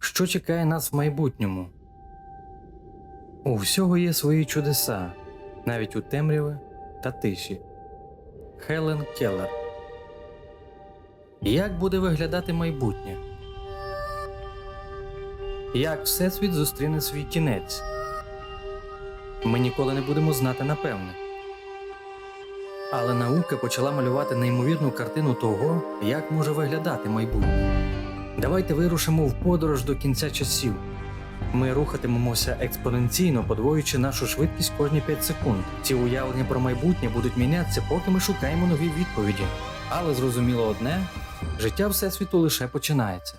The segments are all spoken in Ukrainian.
Що чекає нас в майбутньому? У всього є свої чудеса, навіть у темряві та тиші. Хелен Келлер. Як буде виглядати майбутнє? Як Всесвіт зустріне свій кінець? Ми ніколи не будемо знати напевне. Але наука почала малювати неймовірну картину того, як може виглядати майбутнє. Давайте вирушимо в подорож до кінця часів. Ми рухатимемося експоненційно, подвоюючи нашу швидкість кожні 5 секунд. Ці уявлення про майбутнє будуть мінятися, поки ми шукаємо нові відповіді. Але зрозуміло одне: життя Всесвіту лише починається.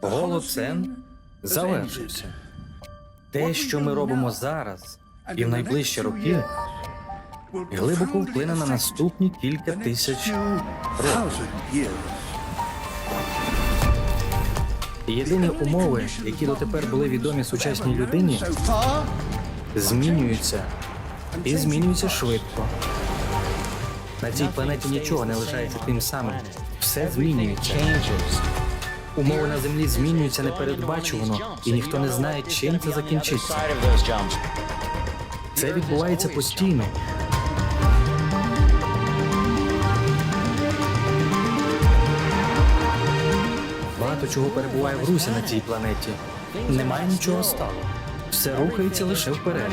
Голоцен завершився. Те, що ми робимо зараз і в найближчі роки, глибоко вплине на наступні кілька тисяч років. Єдині умови, які дотепер були відомі сучасній людині, змінюються і змінюються швидко. На цій планеті нічого не лишається тим самим. Все змінюється. Умови на землі змінюються непередбачувано, і ніхто не знає, чим це закінчиться. Це відбувається постійно. Чого перебуває в русі на цій планеті. Немає нічого стало. Все рухається лише вперед.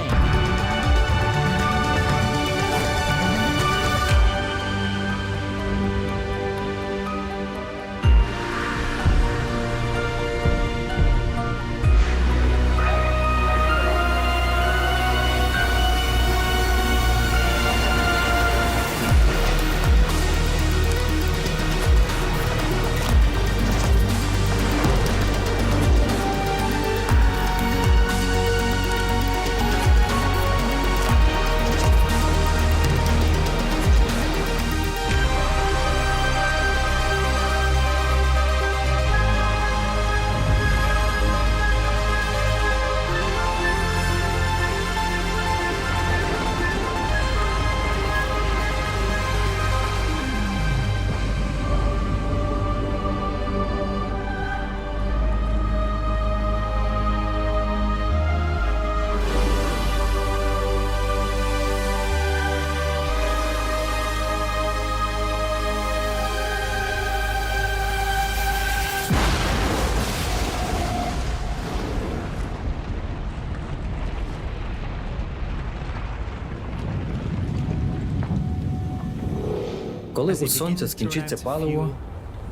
Коли у сонця скінчиться паливо,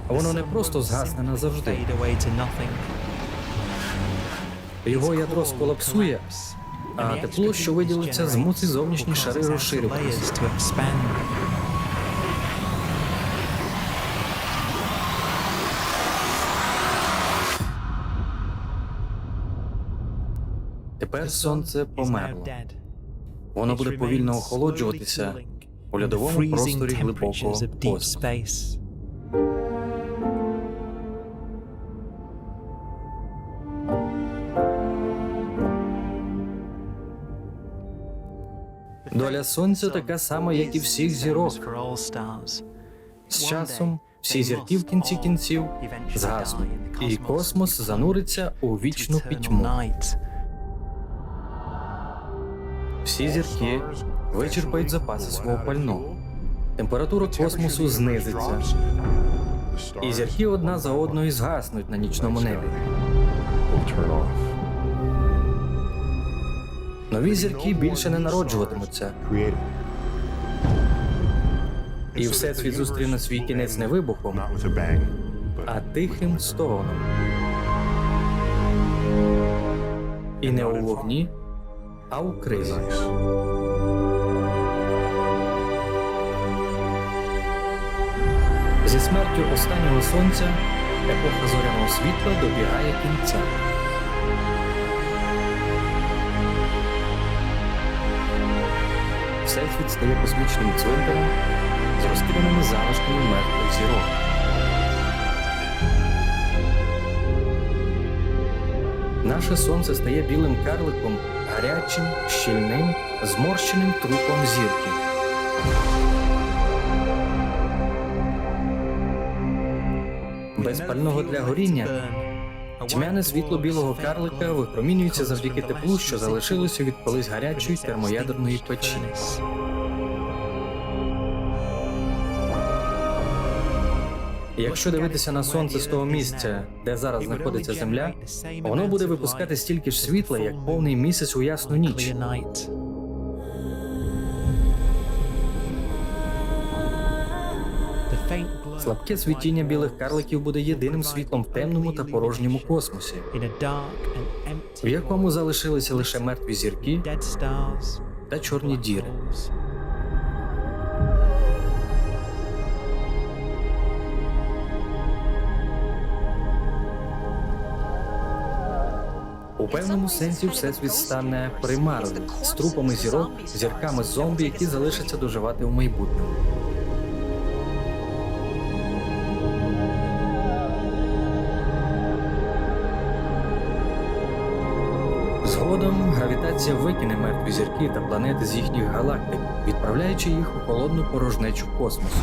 воно не просто згасне назавжди. Його ядро сколапсує, а тепло, що виділиться, змусить зовнішні шари розширюватися. Тепер сонце померло. Воно буде повільно охолоджуватися у льодовому просторі глибокого космосу. Доля сонця така сама, як і всіх зірок. З часом всі зірки в кінці кінців згаснуть, і космос зануриться у вічну пітьму. Всі зірки вичерпають запаси свого пального. Температура космосу знизиться, і зірки одна за одною згаснуть на нічному небі. Нові зірки більше не народжуватимуться, і всесвіт зустріне свій кінець не вибухом, а тихим стоном. І не у вогні, а у кризі. Зі смертю останнього сонця епоха зоряного світла добігає кінця. Всесвіт стає космічним цвинтарем з розкиданими залишками мертвих зірок. Наше сонце стає білим карликом, гарячим, щільним, зморщеним трупом зірки. Без пального для горіння. Тьмяне світло білого карлика випромінюється завдяки теплу, що залишилося від колись гарячої термоядерної печі. Якщо дивитися на сонце з того місця, де зараз знаходиться земля, воно буде випускати стільки ж світла, як повний місяць у ясну ніч. Слабке світіння білих карликів буде єдиним світлом в темному та порожньому космосі, в якому залишилися лише мертві зірки та чорні діри. У певному сенсі всесвіт стане примарним з трупами зірок, зірками зомбі, які залишаться доживати в майбутньому. Гравітація викине мертві зірки та планети з їхніх галактик, відправляючи їх у холодну порожнечу космосу.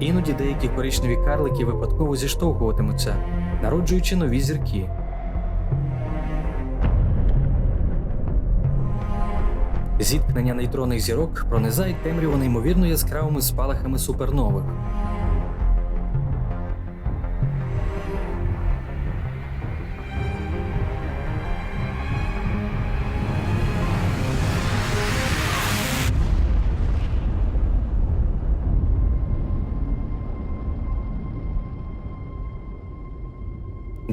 Іноді деякі коричневі карлики випадково зіштовхуватимуться, народжуючи нові зірки. Зіткнення нейтронних зірок пронизають темряву неймовірно яскравими спалахами супернових.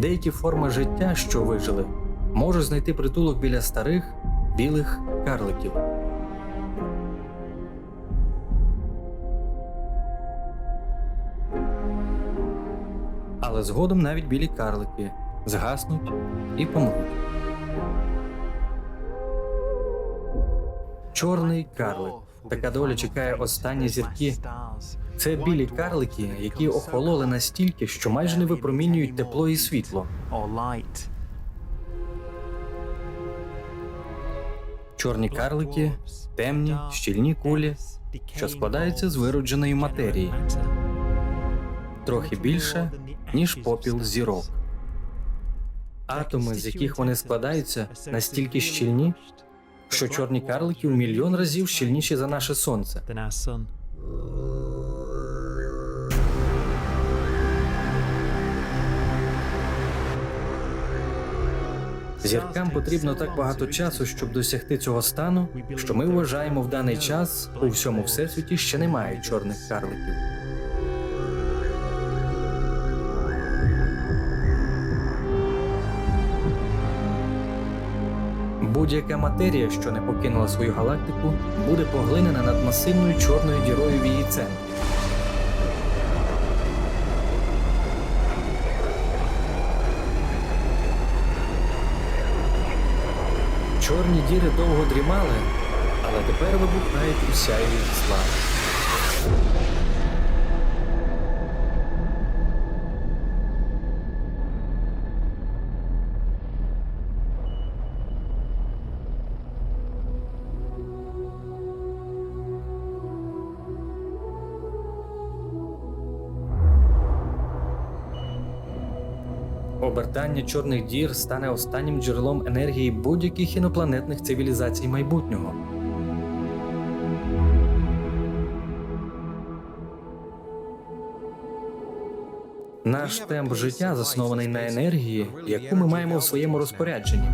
Деякі форми життя, що вижили, можуть знайти притулок біля старих білих карликів. Але згодом навіть білі карлики згаснуть і помруть. Чорний карлик. Така доля чекає останні зірки. Це білі карлики, які охололи настільки, що майже не випромінюють тепло і світло. Чорні карлики темні, щільні кулі, що складаються з виродженої матерії, трохи більше, ніж попіл зірок. Атоми, з яких вони складаються, настільки щільні, що чорні карлики в мільйон разів щільніші за наше сонце. Зіркам потрібно так багато часу, щоб досягти цього стану, що ми вважаємо в даний час у всьому всесвіті ще немає чорних карликів. Будь-яка матерія, що не покинула свою галактику, буде поглинена над масивною чорною дірою в її центрі. Чорні діри довго дрімали, але тепер вибухають у її слави. Обертання чорних дір стане останнім джерелом енергії будь-яких інопланетних цивілізацій майбутнього. Наш темп життя заснований на енергії, яку ми маємо в своєму розпорядженні.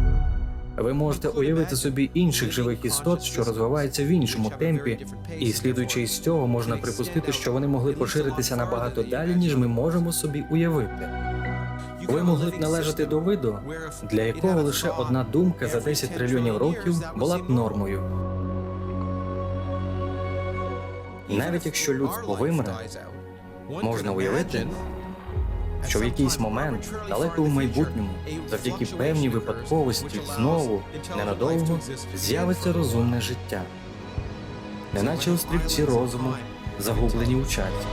Ви можете уявити собі інших живих істот, що розвиваються в іншому темпі, і слідуючи із цього, можна припустити, що вони могли поширитися набагато далі, ніж ми можемо собі уявити. Ви могли б належати до виду, для якого лише одна думка за 10 трильйонів років була б нормою. Навіть якщо людство вимре, можна уявити, що в якийсь момент, далеко в майбутньому, завдяки певній випадковості, знову ненадовго з'явиться розумне життя, неначе острівці розуму, загублені у часі.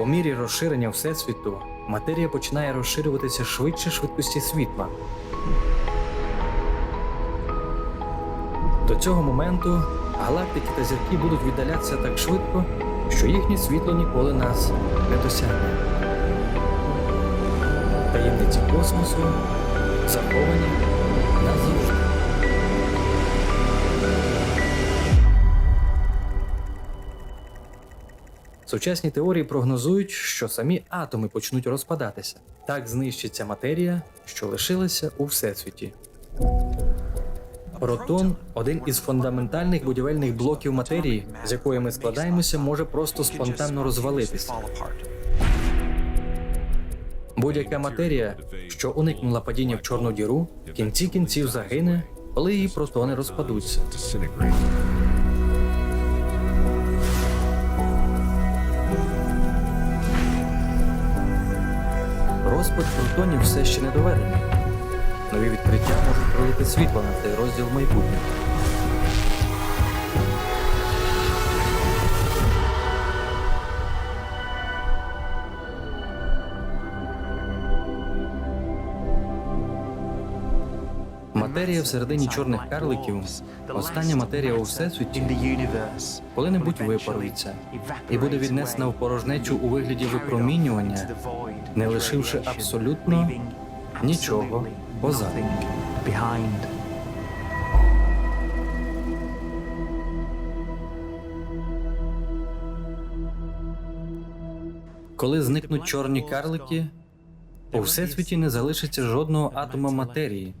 По мірі розширення Всесвіту матерія починає розширюватися швидше швидкості світла. До цього моменту галактики та зірки будуть віддалятися так швидко, що їхнє світло ніколи нас не досягне. Таємниці космосу заховані Сучасні теорії прогнозують, що самі атоми почнуть розпадатися. Так знищиться матерія, що лишилася у всесвіті. Протон один із фундаментальних будівельних блоків матерії, з якої ми складаємося, може просто спонтанно розвалитися. Будь-яка матерія, що уникнула падіння в чорну діру, в кінці кінців загине, коли її протони розпадуться. Розпад фронтонів все ще не доведений. Нові відкриття можуть пролити світло на цей розділ майбутнього. Матерія всередині чорних карликів остання матерія у всесвіті коли-небудь випарується і буде віднесена в порожнечу у вигляді випромінювання, не лишивши абсолютно нічого позаду. Коли зникнуть чорні карлики, у всесвіті не залишиться жодного атома матерії.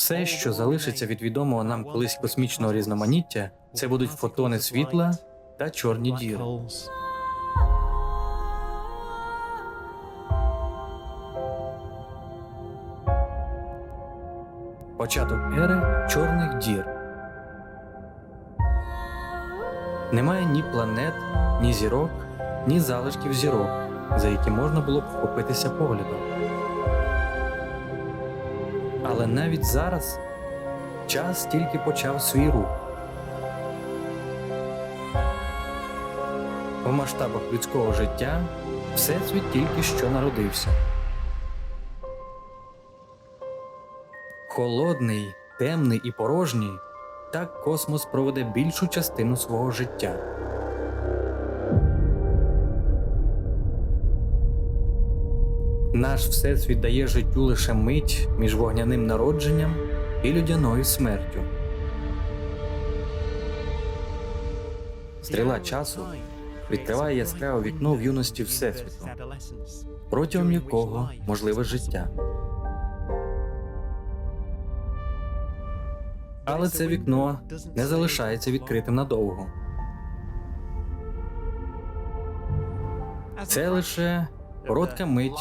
Все, що залишиться від відомого нам колись космічного різноманіття, це будуть фотони світла та чорні діри. Початок ери чорних дір. Немає ні планет, ні зірок, ні залишків зірок, за які можна було б вхопитися поглядом. Але навіть зараз час тільки почав свій рух. У масштабах людського життя всесвіт тільки що народився. Холодний, темний і порожній, так космос проведе більшу частину свого життя. Наш всесвіт дає життю лише мить між вогняним народженням і людяною смертю. Стріла часу відкриває яскраве вікно в юності Всесвіту, протягом якого можливе життя. Але це вікно не залишається відкритим надовго. Це лише коротка мить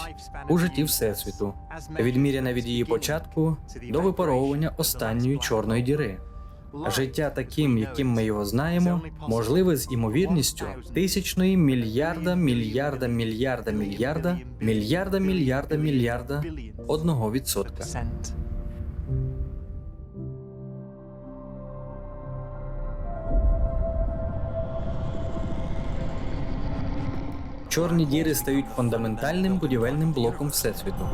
у житті Всесвіту, відміряна від її початку до випаровування останньої чорної діри. Життя таким, яким ми його знаємо, можливе з імовірністю тисячної мільярда, мільярда, мільярда, мільярда, мільярда, мільярда, мільярда одного відсотка. Чорні діри стають фундаментальним будівельним блоком Всесвіту.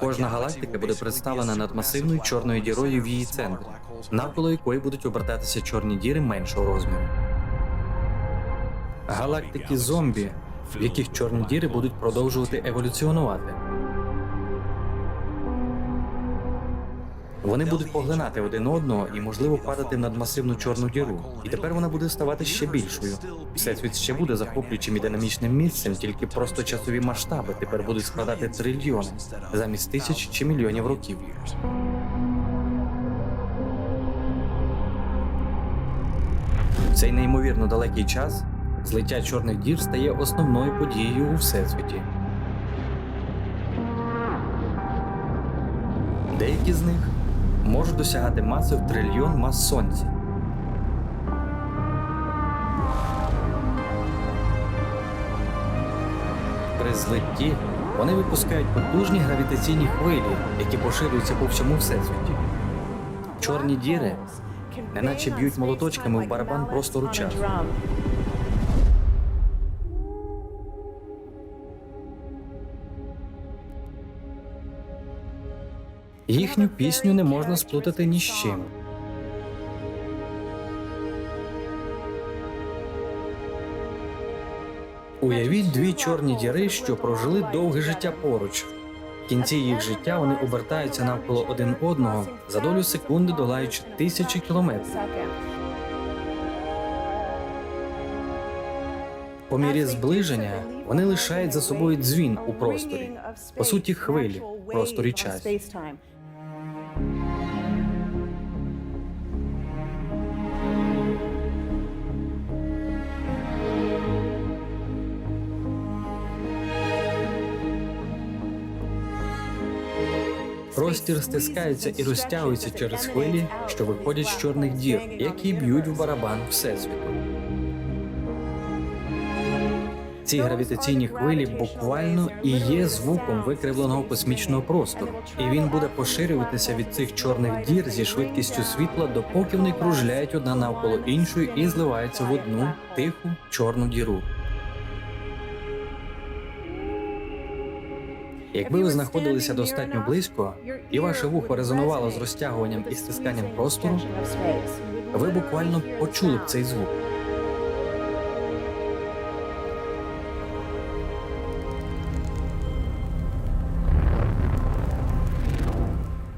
Кожна галактика буде представлена над масивною чорною дірою в її центрі, навколо якої будуть обертатися чорні діри меншого розміру. Галактики зомбі, в яких чорні діри будуть продовжувати еволюціонувати. Вони будуть поглинати один одного і, можливо, падати над масивну чорну діру. І тепер вона буде ставати ще більшою. Всесвіт ще буде захоплюючим і динамічним місцем, тільки просто часові масштаби тепер будуть складати трильйони замість тисяч чи мільйонів років. Цей неймовірно далекий час злиття чорних дір стає основною подією у всесвіті. Деякі з них можуть досягати маси в трильйон мас сонця. При злитті вони випускають потужні гравітаційні хвилі, які поширюються по всьому всесвіті. Чорні діри неначе б'ють молоточками в барабан просто ручав. Їхню пісню не можна сплутати ні з чим. Уявіть дві чорні діри, що прожили довге життя поруч. В кінці їх життя вони обертаються навколо один одного за долю секунди, долаючи тисячі кілометрів. По мірі зближення вони лишають за собою дзвін у просторі, по суті, хвилі просторі часу. Простір стискається і розтягується через хвилі, що виходять з чорних дір, які б'ють в барабан Всесвіту. Ці гравітаційні хвилі буквально і є звуком викривленого космічного простору, і він буде поширюватися від цих чорних дір зі швидкістю світла, допоки вони кружляють одна навколо іншої і зливаються в одну тиху чорну діру. Якби ви знаходилися достатньо близько, і ваше вухо резонувало з розтягуванням і стисканням простору, ви буквально почули б цей звук.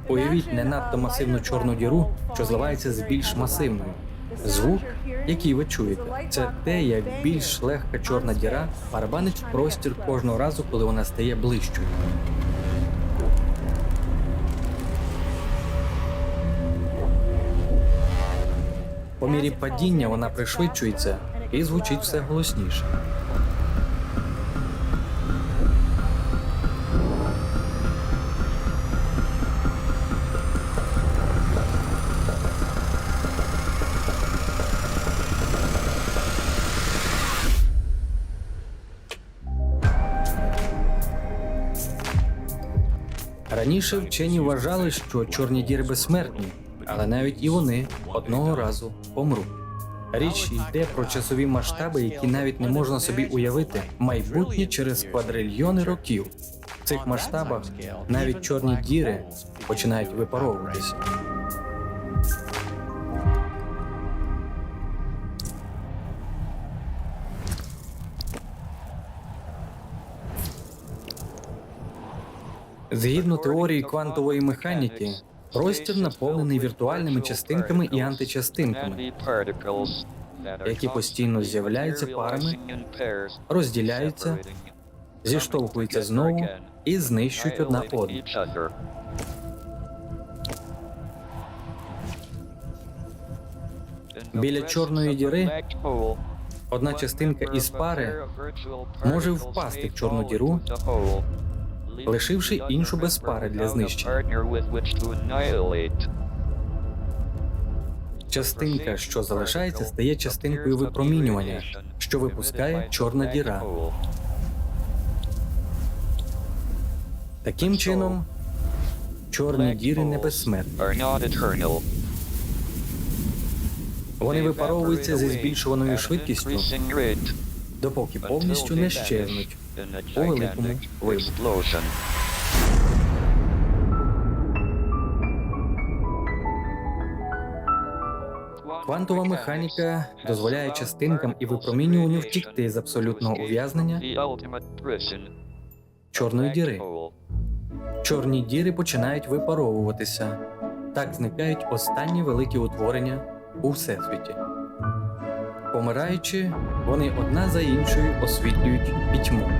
Уявіть не надто масивну чорну діру, що зливається з більш масивною. Звук, який ви чуєте, це те, як більш легка чорна діра барабанить в простір кожного разу, коли вона стає ближчою. По мірі падіння вона пришвидшується і звучить все голосніше. Раніше вчені вважали, що чорні діри безсмертні, але навіть і вони одного разу помруть. Річ йде про часові масштаби, які навіть не можна собі уявити майбутнє через квадрильйони років. В цих масштабах навіть чорні діри починають випаровуватися. Згідно теорії квантової механіки, простір наповнений віртуальними частинками і античастинками, які постійно з'являються парами, розділяються, зіштовхуються знову і знищують одна одну. Біля чорної діри одна частинка із пари може впасти в чорну діру, лишивши іншу без пари для знищення. Частинка, що залишається, стає частинкою випромінювання, що випускає чорна діра. Таким чином, чорні діри не безсмертні. Вони випаровуються зі збільшуваною швидкістю, допоки повністю не щезнуть у великому вибуху. Квантова механіка дозволяє частинкам і випромінюванню втікти з абсолютного ув'язнення чорної діри. Чорні діри починають випаровуватися. Так зникають останні великі утворення у всесвіті. Помираючи, вони одна за іншою освітлюють пітьму.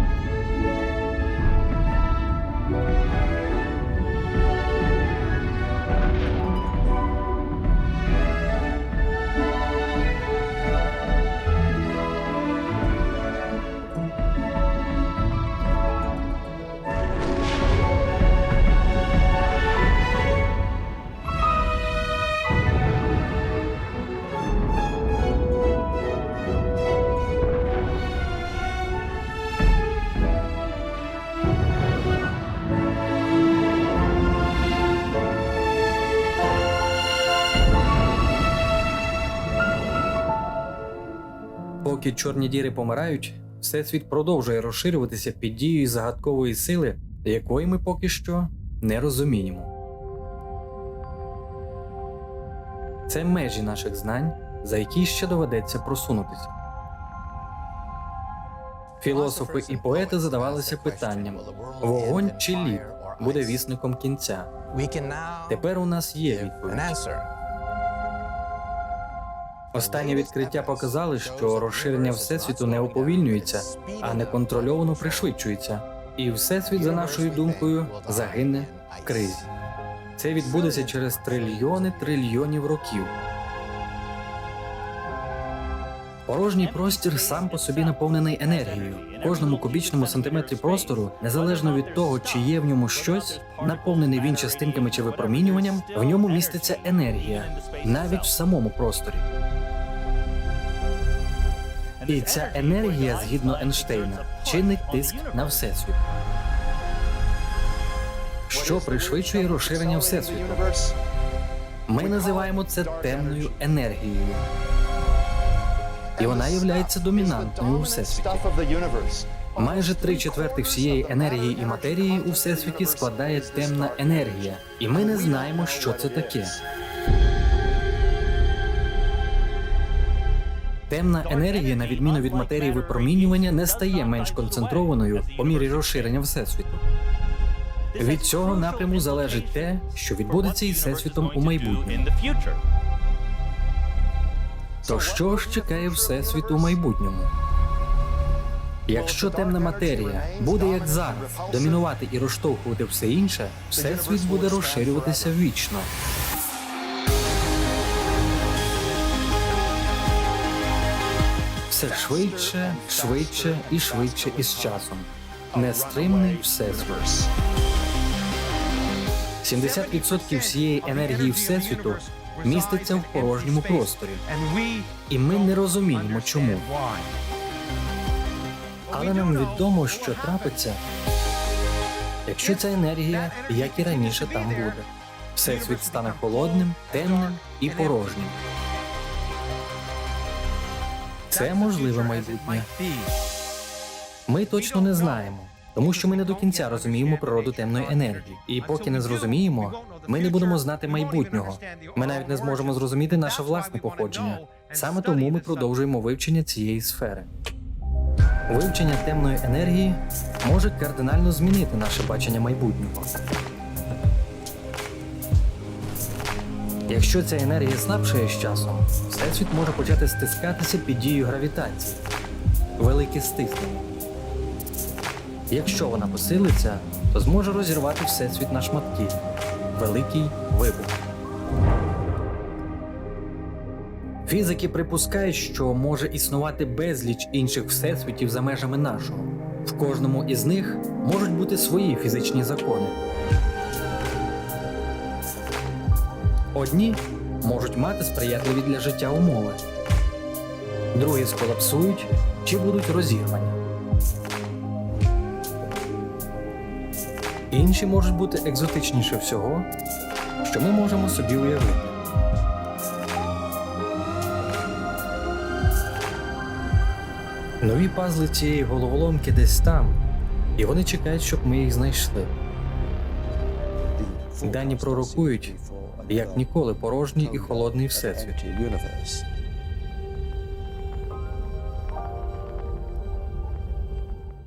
Чорні діри помирають, всесвіт продовжує розширюватися під дією загадкової сили, якої ми поки що не розуміємо. Це межі наших знань, за які ще доведеться просунутися. Філософи і поети задавалися питанням: вогонь чи лід буде вісником кінця. Тепер у нас є відповідь. Останні відкриття показали, що розширення всесвіту не уповільнюється, а неконтрольовано пришвидшується, і всесвіт, за нашою думкою, загине в кризі. Це відбудеться через трильйони трильйонів років. Порожній простір сам по собі наповнений енергією. В кожному кубічному сантиметрі простору, незалежно від того, чи є в ньому щось, наповнений він частинками чи випромінюванням, в ньому міститься енергія, навіть в самому просторі. І ця енергія, згідно Ейнштейна, чинить тиск на всесвіт, що пришвидшує розширення всесвіту. Ми називаємо це темною енергією, і вона є домінантною у всесвіті. Майже три четвертих всієї енергії і матерії у всесвіті складає темна енергія, і ми не знаємо, що це таке. Темна енергія, на відміну від матерії випромінювання, не стає менш концентрованою по мірі розширення всесвіту. Від цього напряму залежить те, що відбудеться із всесвітом у майбутньому. То що ж чекає всесвіт у майбутньому? Якщо темна матерія буде як зараз домінувати і розштовхувати все інше, всесвіт буде розширюватися вічно. Все швидше, швидше і швидше із часом. Нестримний всесвіт. 70% всієї енергії всесвіту міститься в порожньому просторі, і ми не розуміємо, чому. Але нам відомо, що трапиться, якщо ця енергія, як і раніше, там буде. Всесвіт стане холодним, темним і порожнім. Це можливе майбутнє. Ми точно не знаємо, тому що ми не до кінця розуміємо природу темної енергії. І поки не зрозуміємо, ми не будемо знати майбутнього. Ми навіть не зможемо зрозуміти наше власне походження. Саме тому ми продовжуємо вивчення цієї сфери. Вивчення темної енергії може кардинально змінити наше бачення майбутнього. Якщо ця енергія слабшає з часом, всесвіт може почати стискатися під дією гравітації. Велике стиснення. Якщо вона посилиться, то зможе розірвати всесвіт на шматки. Великий вибух. Фізики припускають, що може існувати безліч інших всесвітів за межами нашого. В кожному із них можуть бути свої фізичні закони. Одні можуть мати сприятливі для життя умови, другі сколапсують чи будуть розірвані. Інші можуть бути екзотичніше всього, що ми можемо собі уявити. Нові пазли цієї головоломки десь там, і вони чекають, щоб ми їх знайшли. Дані пророкують, як ніколи, порожній і холодний всесвіт.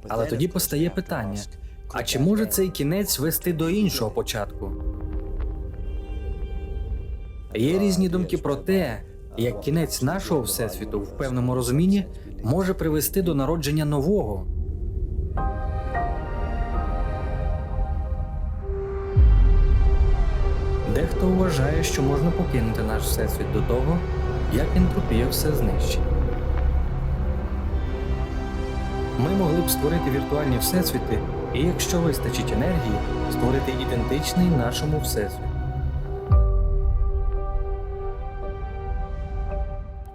Але тоді постає питання: а чи може цей кінець вести до іншого початку? Є різні думки про те, як кінець нашого всесвіту в певному розумінні може привести до народження нового. Дехто вважає, що можна покинути наш всесвіт до того, як ентропія все знищить. Ми могли б створити віртуальні всесвіти, і якщо вистачить енергії, створити ідентичний нашому всесвіту.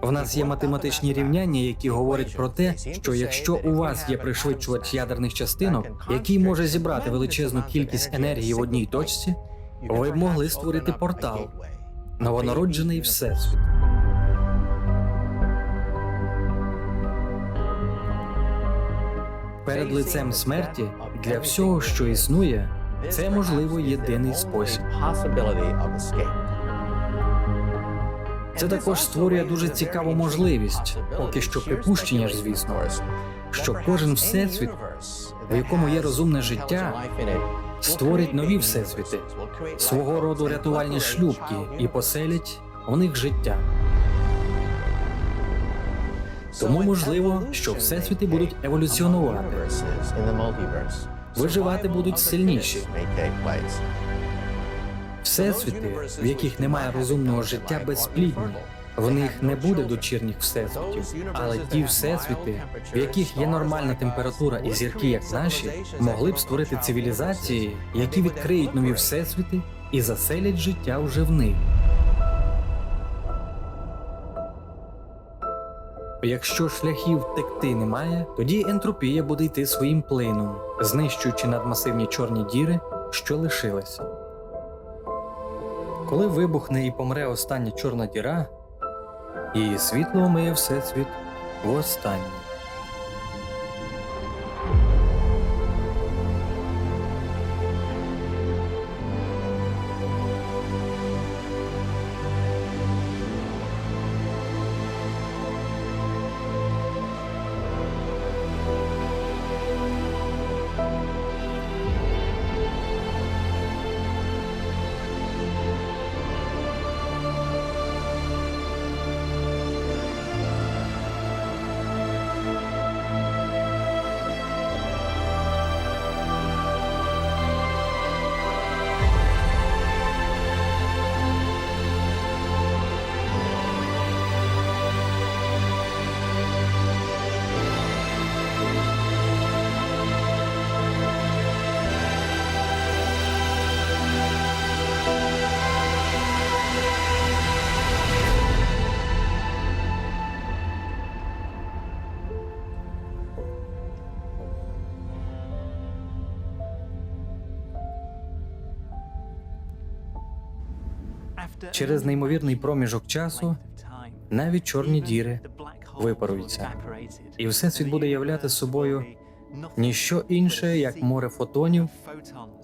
В нас є математичні рівняння, які говорять про те, що якщо у вас є пришвидшувач ядерних частинок, який може зібрати величезну кількість енергії в одній точці, ви б могли створити портал, новонароджений всесвіт. перед лицем смерті для всього, що існує, це можливо єдиний спосіб. Це також створює дуже цікаву можливість, поки що припущення ж, звісно, що кожен всесвіт, в якому є розумне життя, створить нові всесвіти, свого роду рятувальні шлюбки і поселять у них життя. Тому можливо, що всесвіти будуть еволюціонувати. Виживати будуть сильніші. Всесвіти, в яких немає розумного життя, безплідні. В них не буде дочірніх всесвітів, але ті всесвіти, в яких є нормальна температура і зірки, як наші, могли б створити цивілізації, які відкриють нові всесвіти і заселять життя уже в них. Якщо шляхів втекти немає, тоді ентропія буде йти своїм плином, знищуючи надмасивні чорні діри, що лишилися. Коли вибухне і помре остання чорна діра, її світло омиє всесвіт востаннє. Через неймовірний проміжок часу навіть чорні діри випаруються, і всесвіт буде являти собою ніщо інше, як море фотонів,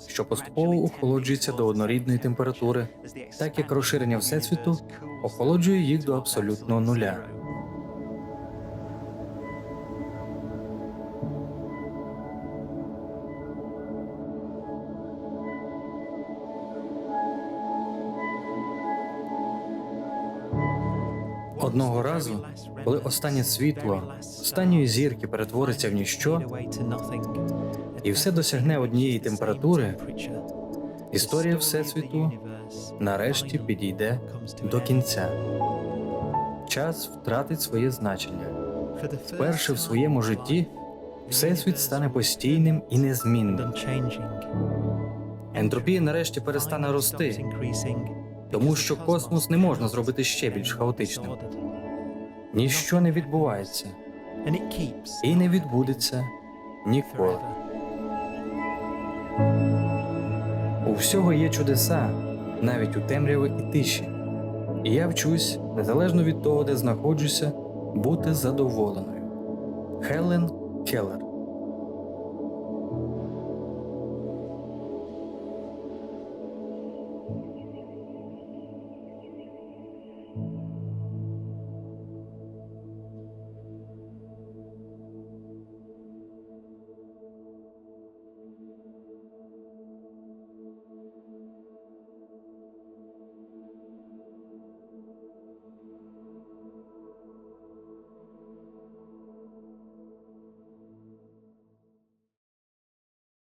що поступово охолоджується до однорідної температури, так як розширення всесвіту охолоджує їх до абсолютного нуля. Одного разу, коли останнє світло останньої зірки перетвориться в ніщо, і все досягне однієї температури, історія всесвіту нарешті підійде до кінця. Час втратить своє значення. Вперше в своєму житті всесвіт стане постійним і незмінним. Ентропія нарешті перестане рости, тому що космос не можна зробити ще більш хаотичним. Ніщо не відбувається і не відбудеться ніколи. У всього є чудеса, навіть у темряви і тиші. І я вчусь, незалежно від того, де знаходжуся, бути задоволеною. Хелен Келлер